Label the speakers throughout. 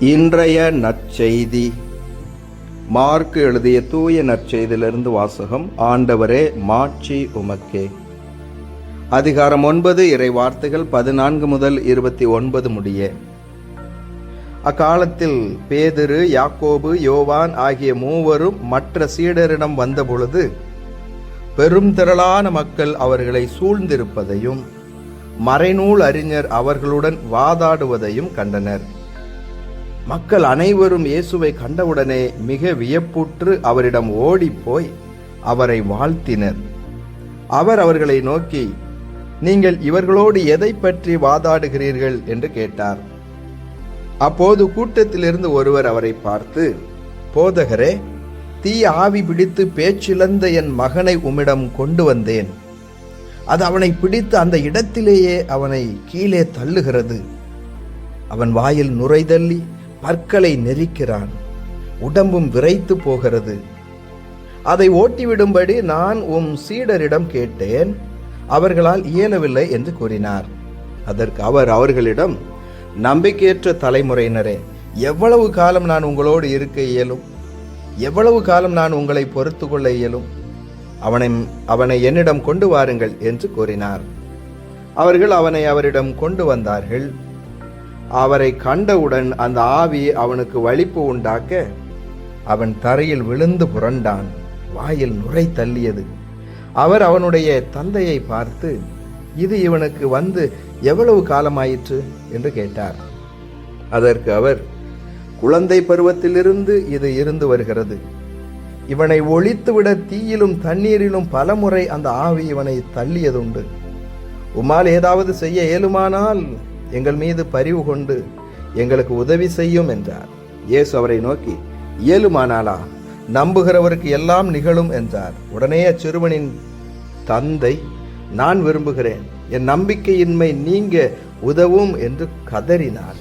Speaker 1: இன்றைய நற்செய்தி. மார்க் எழுதிய தூய நற்செய்தியிலிருந்து வாசகம் ஆண்டவரே மாட்சி உமக்கே. அதிகாரம் ஒன்பது இறை வார்த்தைகள் பதினான்கு முதல் இருபத்தி ஒன்பது முடிய. அக்காலத்தில் பேதுரு யாக்கோபு யோவான் ஆகிய மூவரும் மற்ற சீடரிடம் வந்தபொழுது பெரும் திரளான மக்கள் அவர்களை சூழ்ந்திருப்பதையும் மறைநூல் அறிஞர் அவர்களுடன் வாதாடுவதையும் கண்டனர். மக்கள் அனைவரும் இயேசுவை கண்டவுடனே மிக வியப்புற்று அவரிடம் ஓடிப்போய் அவரை வாழ்த்தினர். அவர் அவர்களை நோக்கி நீங்கள் இவர்களோடு எதை பற்றி வாதாடுகிறீர்கள்? என்று கேட்டார். அப்போது கூட்டத்திலிருந்து ஒருவர் அவரை பார்த்து போதகரே தீ ஆவி பிடித்து பேச்சிழந்த என் மகனை உம்மிடம் கொண்டு வந்தேன். அது அவனை பிடித்து அந்த இடத்திலேயே அவனை கீழே தள்ளுகிறது. அவன் வாயில் நுரைதள்ளி பற்களை நெரிக்கிறான். உடம்பும் விரைத்து போகிறது. அதை ஓட்டிவிடும்படி நான் உம் சீடரிடம் கேட்டேன். அவர்களால் இயலவில்லை என்று கூறினார். அதற்கு அவர் அவர்களிடம் நம்பிக்கையற்ற தலைமுறையினரே எவ்வளவு காலம் நான் உங்களோடு இருக்க இயலும்? எவ்வளவு காலம் நான் உங்களை பொறுத்து கொள்ள இயலும்? அவனை அவனை என்னிடம் கொண்டு வாருங்கள் என்று கூறினார். அவர்கள் அவனை அவரிடம் கொண்டு வந்தார்கள். அவரை கண்டவுடன் அந்த ஆவி அவனுக்கு வலிப்பு உண்டாக்க அவன் தரையில் விழுந்து புரண்டான் வாயில் நுரை தள்ளியது. அவர் அவனுடைய தந்தையை பார்த்து இது இவனுக்கு வந்து எவ்வளவு காலமாயிற்று? என்று கேட்டார். அதற்கு அவர் குழந்தை பருவத்திலிருந்து இது இருந்து வருகிறது. இவனை ஒழித்துவிட தீயிலும் தண்ணீரிலும் பலமுறை அந்த ஆவி இவனை தள்ளியதுண்டு. உமால் ஏதாவது செய்ய இயலுமானால் எங்கள் மீது பரிவு கொண்டு எங்களுக்கு உதவி செய்யும் என்றார். இயேசு அவரை நோக்கி இயலுமானாலா நம்புகிறவருக்கு எல்லாம் நிகழும் என்றார். உடனே அச்சிறுவனின் தந்தை நான் விரும்புகிறேன். என் நம்பிக்கையின்மை நீங்க உதவும் என்று கதறினார்.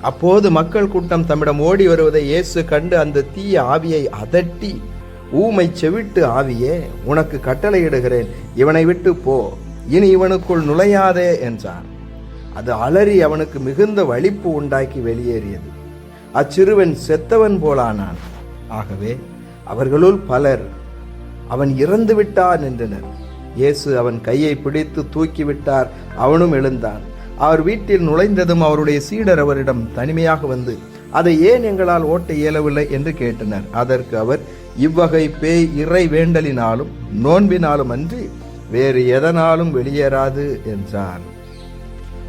Speaker 1: அப்போது மக்கள் கூட்டம் தம்மிடம் ஓடி வருவதை இயேசு கண்டு அந்த தீய ஆவியை அதட்டி ஊமை செவிட்டு ஆவியே உனக்கு கட்டளையிடுகிறேன். இவனை விட்டு போ. இனி இவனுக்குள் நுழையாதே என்றார். அது அலறி அவனுக்கு மிகுந்த வலிப்பு உண்டாக்கி வெளியேறியது. அச்சிறுவன் செத்தவன் போலானான். ஆகவே அவர்களுள் பலர் அவன் இறந்து விட்டான் என்றனர். இயேசு அவன் கையை பிடித்து தூக்கிவிட்டார் அவனும் எழுந்தான். அவர் வீட்டில் நுழைந்ததும் அவருடைய சீடர் அவரிடம் தனிமையாக வந்து அதை ஏன் எங்களால் ஓட்ட இயலவில்லை? என்று கேட்டனர். அதற்கு அவர் இவ்வகை பேய் இறை வேண்டலினாலும் நோன்பினாலும் அன்றி வேறு எதனாலும் வெளியேறாது என்றார்.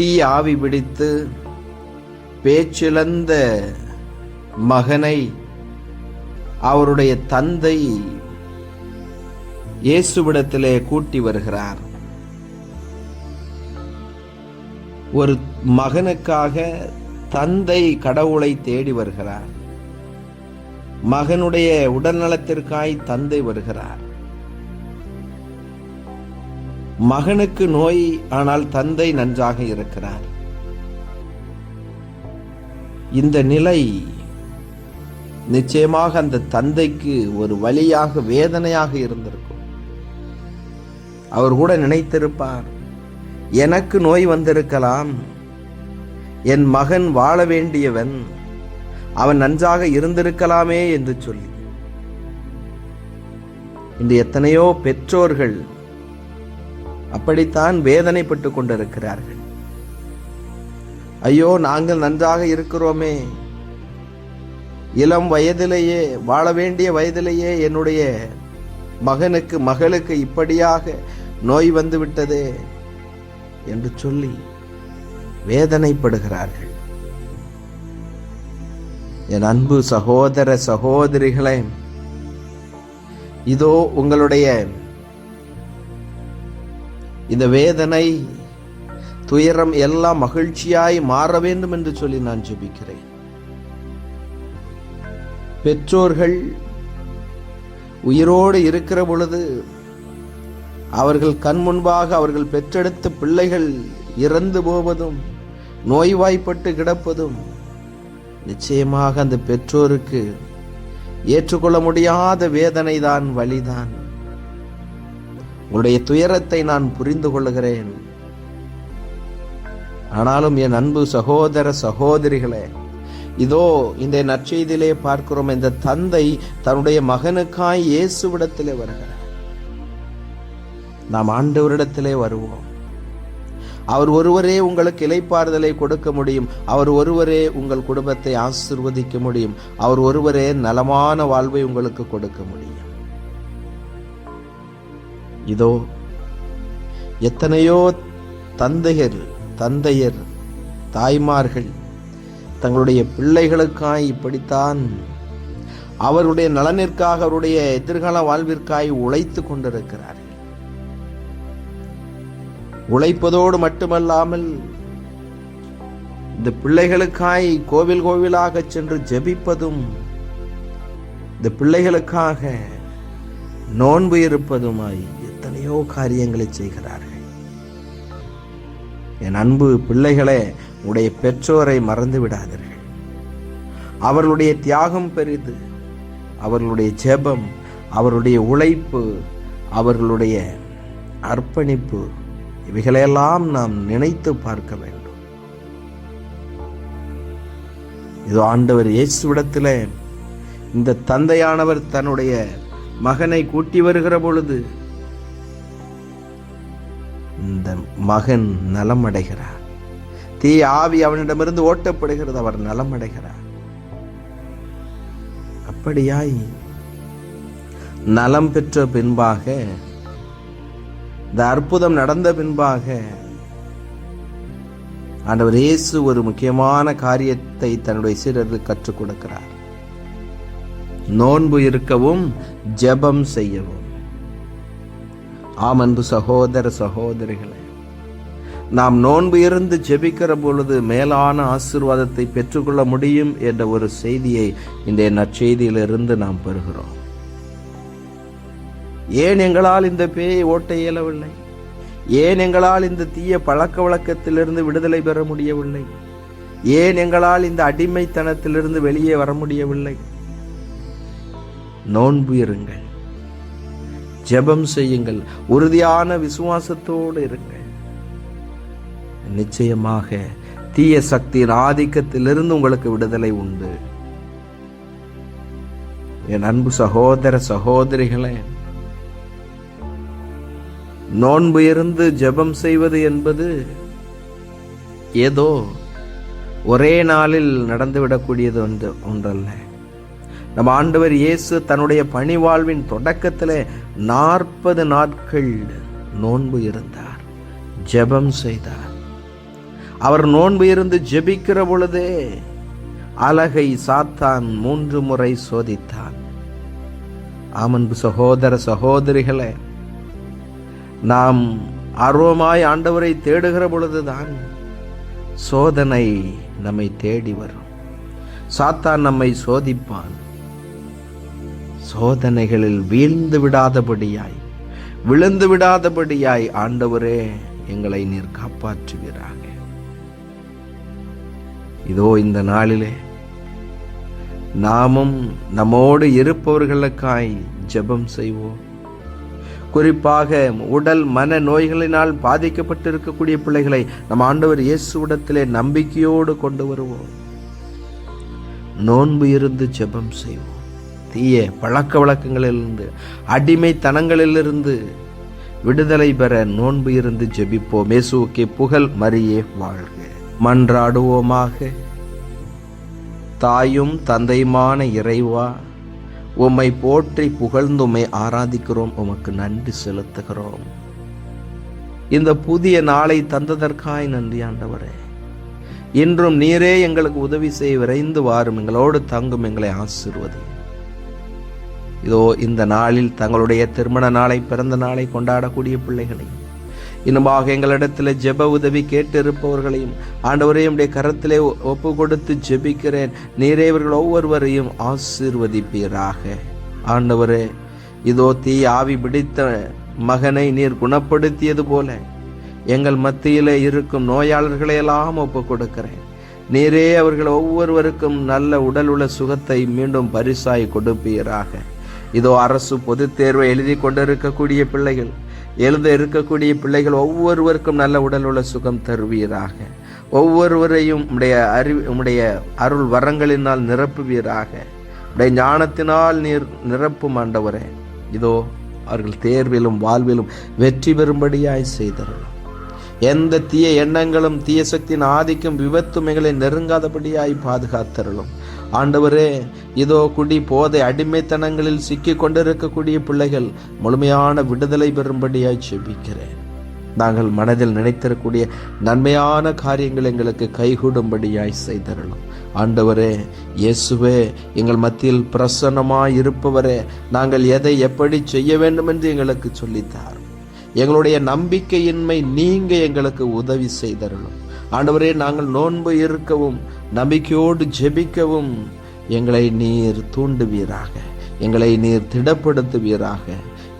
Speaker 1: தீ ஆவி பிடித்து பேச்சிழந்த மகனை அவருடைய தந்தை இயேசுவிடத்திலே கூட்டி வருகிறார். ஒரு மகனுக்காக தந்தை கடவுளை தேடி வருகிறார். மகனுடைய உடல்நலத்திற்காய் தந்தை வருகிறார். மகனுக்கு நோய் ஆனால் தந்தை நன்றாக இருக்கிறார். இந்த நிலை நிச்சயமாக அந்த தந்தைக்கு ஒரு வழியாக வேதனையாக இருந்திருக்கும். அவர் கூட நினைத்திருப்பார் எனக்கு நோய் வந்திருக்கலாம். என் மகன் வாழ வேண்டியவன் அவன் நன்றாக இருந்திருக்கலாமே என்று சொல்லி. இந்த எத்தனையோ பெற்றோர்கள் அப்படித்தான் வேதனைப்பட்டு கொண்டிருக்கிறார்கள். ஐயோ நாங்கள் நன்றாக இருக்கிறோமே. இளம் வயதிலேயே வாழ வேண்டிய வயதிலேயே என்னுடைய மகனுக்கு மகளுக்கு இப்படியாக நோய் வந்து விட்டதே என்று சொல்லி வேதனைப்படுகிறார்கள். என் அன்பு சகோதர சகோதரிகளே இதோ உங்களுடைய இந்த வேதனை துயரம் எல்லாம் மகிழ்ச்சியாய் மாற வேண்டும் என்று சொல்லி நான் ஜெபிக்கிறேன். பெற்றோர்கள் உயிரோடு இருக்கிற பொழுது அவர்கள் கண் முன்பாக அவர்கள் பெற்றெடுத்த பிள்ளைகள் இறந்து போவதும் நோய்வாய்ப்பட்டு கிடப்பதும் நிச்சயமாக அந்த பெற்றோருக்கு ஏற்றுக்கொள்ள முடியாத வேதனைதான் வழிதான் உங்களுடைய துயரத்தை நான் புரிந்து கொள்கிறேன் ஆனாலும் என் அன்பு சகோதர சகோதரிகளே இதோ இந்த நற்செய்தியிலே பார்க்கிறோம் இந்த தந்தை தன்னுடைய மகனுக்காய் இயேசுவிடத்திலே வருகிறார். நாம் ஆண்டவரிடத்திலே வருவோம். அவர் ஒருவரே உங்களுக்கு இலைப்பாறுதலை கொடுக்க முடியும். அவர் ஒருவரே உங்கள் குடும்பத்தை ஆசிர்வதிக்க முடியும். அவர் ஒருவரே நலமான வாழ்வை உங்களுக்கு கொடுக்க முடியும். இதோ எத்தனையோ தந்தையர் தந்தையர் தாய்மார்கள் தங்களுடைய பிள்ளைகளுக்காய் இப்படித்தான் அவருடைய நலனிற்காக அவருடைய எதிர்கால வாழ்விற்காய் உழைத்து கொண்டிருக்கிறார்கள். உழைப்பதோடு மட்டுமல்லாமல் இந்த பிள்ளைகளுக்காய் கோவில் கோவிலாக சென்று ஜெபிப்பதும் இந்த பிள்ளைகளுக்காக நோன்பு இருப்பதுமாய் எத்தனையோ காரியங்களை செய்கிறார்கள். என் அன்பு பிள்ளைகளே உடைய பெற்றோரை மறந்து விடாதீர்கள். அவர்களுடைய தியாகம் பெரிது. அவர்களுடைய ஜெபம் அவருடைய உழைப்பு அவர்களுடைய அர்ப்பணிப்பு இவைகளையெல்லாம் நாம் நினைத்து பார்க்க வேண்டும். இது ஆண்டவர் இயேசுவிடத்தில் இந்த தந்தையானவர் தன்னுடைய மகனை கூட்டி வருகிற பொழுது அந்த மகன் நலம் அடைகிறார் ஆவி அவனிடமிருந்து ஓட்டப்படுகிறது அவர் நலம் அடைகிறார் அப்படியாய் நலம் பெற்ற பின்பாக இந்த அற்புதம் நடந்த பின்பாக ஆண்டவர் இயேசு ஒரு முக்கியமான காரியத்தை தன்னுடைய சீடருக்கு கற்றுக் கொடுக்கிறார். நோன்பு இருக்கவும் ஜெபம் செய்யவும். ஆம் அன்பு சகோதர சகோதரிகளே நாம் நோன்பு இருந்து ஜெபிக்கிற பொழுது மேலான ஆசீர்வாதத்தை பெற்றுக்கொள்ள முடியும் என்ற ஒரு செய்தியை இந்த நற்செய்தியிலிருந்து நாம் பெறுகிறோம். ஏன் எங்களால் இந்த பேயை ஓட்ட இயலவில்லை? ஏன் எங்களால் இந்த தீய பழக்க வழக்கத்திலிருந்து விடுதலை பெற முடியவில்லை? ஏன் எங்களால் இந்த அடிமைத்தனத்திலிருந்து வெளியே வர முடியவில்லை? நோன்பு இருங்கள். ஜெபம் செய்யுங்கள். உறுதியான விசுவாசத்தோடு இருங்கள். நிச்சயமாக தீய சக்தியின் ஆதிக்கத்திலிருந்து உங்களுக்கு விடுதலை உண்டு. என் அன்பு சகோதர சகோதரிகளே நோன்பு இருந்து ஜெபம் செய்வது என்பது ஏதோ ஒரே நாளில் நடந்துவிடக்கூடியது ஒன்று ஒன்றல்ல. நம்ம ஆண்டவர் இயேசு தன்னுடைய பணிவாழ்வின் தொடக்கத்தில் நாற்பது நாட்கள் நோன்பு இருந்தார் ஜெபம் செய்தார். அவர் நோன்பு இருந்து ஜெபிக்கிற பொழுதே அலகை சாத்தான் மூன்று முறை சோதித்தான். ஆமன்பு சகோதர சகோதரிகளே நாம் ஆர்வமாய் ஆண்டவரை தேடுகிற பொழுதுதான் சோதனை நம்மை தேடி வரும். சாத்தான் நம்மை சோதிப்பான். சோதனைகளில் வீழ்ந்து விடாதபடியாய் விழுந்து விடாதபடியாய் ஆண்டவரே எங்களை நீர் காப்பாற்றுகிறாங்க இதோ இந்த நாளிலே நாமும் நம்மோடு இருப்பவர்களுக்காய் ஜெபம் செய்வோம். குறிப்பாக உடல் மன நோய்களினால் பாதிக்கப்பட்டிருக்கக்கூடிய பிள்ளைகளை நம் ஆண்டவர் இயேசுவிடத்திலே நம்பிக்கையோடு கொண்டு வருவோம். நோன்பு இருந்து ஜெபம் செய்வோம். தீய பழக்க வழக்கங்களிலிருந்து அடிமைத்தனங்களிலிருந்து விடுதலை பெற நோன்பு இருந்து ஜெபிப்போம். இயேசுவுக்கே புகழ் மரியே வாழ்க. மன்றாடுவோமாக. தாயும் தந்தையுமான இறைவா உம்மை போற்றி புகழ்ந்து உம்மை ஆராதிக்கிறோம். உமக்கு நன்றி செலுத்துகிறோம். இந்த புதிய நாளை தந்ததற்காய் நன்றி ஆண்டவரே. இன்றும் நீரே எங்களுக்கு உதவி செய்ய விரைந்து வாரும். எங்களோடு தங்கும் எங்களை ஆசிர்வதி. இதோ இந்த நாளில் தங்களுடைய திருமண நாளை பிறந்த நாளை கொண்டாடக்கூடிய பிள்ளைகளையும் இன்னுமாக எங்களிடத்தில் ஜெப உதவி கேட்டிருப்பவர்களையும் ஆண்டவரே உடைய கரத்திலே ஒப்பு கொடுத்து ஜெபிக்கிறேன். நீரே இவர்கள் ஒவ்வொருவரையும் ஆசீர்வதிப்பீராக. ஆண்டவரே இதோ தீ ஆவி பிடித்த மகனை நீர் குணப்படுத்தியது போல எங்கள் மத்தியிலே இருக்கும் நோயாளர்களை எல்லாம் ஒப்பு கொடுக்கிறேன். நீரே அவர்கள் ஒவ்வொருவருக்கும் நல்ல உடல் உள்ள சுகத்தை மீண்டும் பரிசாய் கொடுப்பீராக. இதோ அரசு பொதுத் தேர்வை எழுதி கொண்டிருக்கக்கூடிய பிள்ளைகள் எழுத இருக்கக்கூடிய பிள்ளைகள் ஒவ்வொருவருக்கும் நல்ல உடல் உள்ள சுகம் தருவீராக. ஒவ்வொருவரையும் உடைய அறிவு உடைய அருள் வரங்களினால் நிரப்புவீராக. உடைய ஞானத்தினால் நீர் நிரப்பும் ஆண்டவரே. இதோ அவர்கள் தேர்விலும் வாழ்விலும் வெற்றி பெறும்படியாய் செய்தருளும். எந்த தீய எண்ணங்களும் தீய சக்தியின் ஆதிக்கம் விபத்துமைகளை நெருங்காதபடியாய் பாதுகாத்தருளும். ஆண்டவரே இதோ குடி போதை அடிமைத்தனங்களில் சிக்கி கொண்டிருக்கக்கூடிய பிள்ளைகள் முழுமையான விடுதலை பெறும்படியாய் செபிக்கிறேன் நாங்கள் மனதில் நினைத்திருக்கூடிய நன்மையான காரியங்கள் எங்களுக்கு கைகூடும்படியாய் செய்தருளும். ஆண்டவரே இயேசுவே எங்கள் மத்தியில் பிரசன்னமாய் இருப்பவரே நாங்கள் எதை எப்படி செய்ய வேண்டும் என்று எங்களுக்கு சொல்லித்தார். எங்களுடைய நம்பிக்கையின்மை நீங்க எங்களுக்கு உதவி செய்தருளும். ஆண்டவரே நாங்கள் நோன்பு இருக்கவும் நம்பிக்கையோடு ஜெபிக்கவும் எங்களை நீர் தூண்டுவீராக எங்களை நீர் திடப்படுத்துவீராக.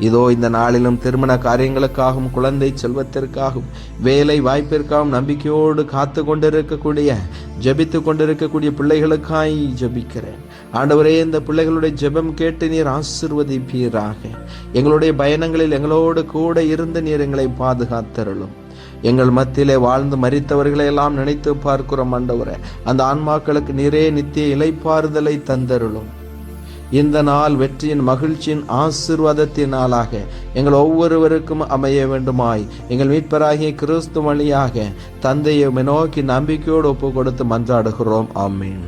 Speaker 1: இதோ இந்த நாளிலும் திருமண காரியங்களுக்காகவும் குழந்தை செல்வத்திற்காகவும் வேலை வாய்ப்பிற்காகவும் நம்பிக்கையோடு காத்து கொண்டிருக்கக்கூடிய ஜபித்து கொண்டிருக்கக்கூடிய பிள்ளைகளுக்காய் ஜெபிக்கிறேன். ஆண்டவரே இந்த பிள்ளைகளுடைய ஜெபம் கேட்டு நீர் ஆசிர்வதிப்பீராக. எங்களுடைய பயணங்களில் எங்களோடு கூட இருந்து நீர் எங்களை பாதுகாத்தருளும். எங்கள் மத்தியிலே வாழ்ந்து மறித்தவர்களை எல்லாம் நினைத்து பார்க்கிறோம் ஆண்டவரே. அந்த ஆன்மாக்களுக்கு நிறைய நித்திய இலைப்பாறுதலை தந்தருளும். இந்த நாள் வெற்றியின் மகிழ்ச்சியின் ஆசிர்வாதத்தின் நாளாக எங்கள் ஒவ்வொருவருக்கும் அமைய வேண்டுமாய். எங்கள் மீட்பராகிய கிறிஸ்து வழியாக தந்தையை நோக்கி நம்பிக்கையோடு ஒப்பு கொடுத்து மன்றாடுகிறோம். ஆமீன்.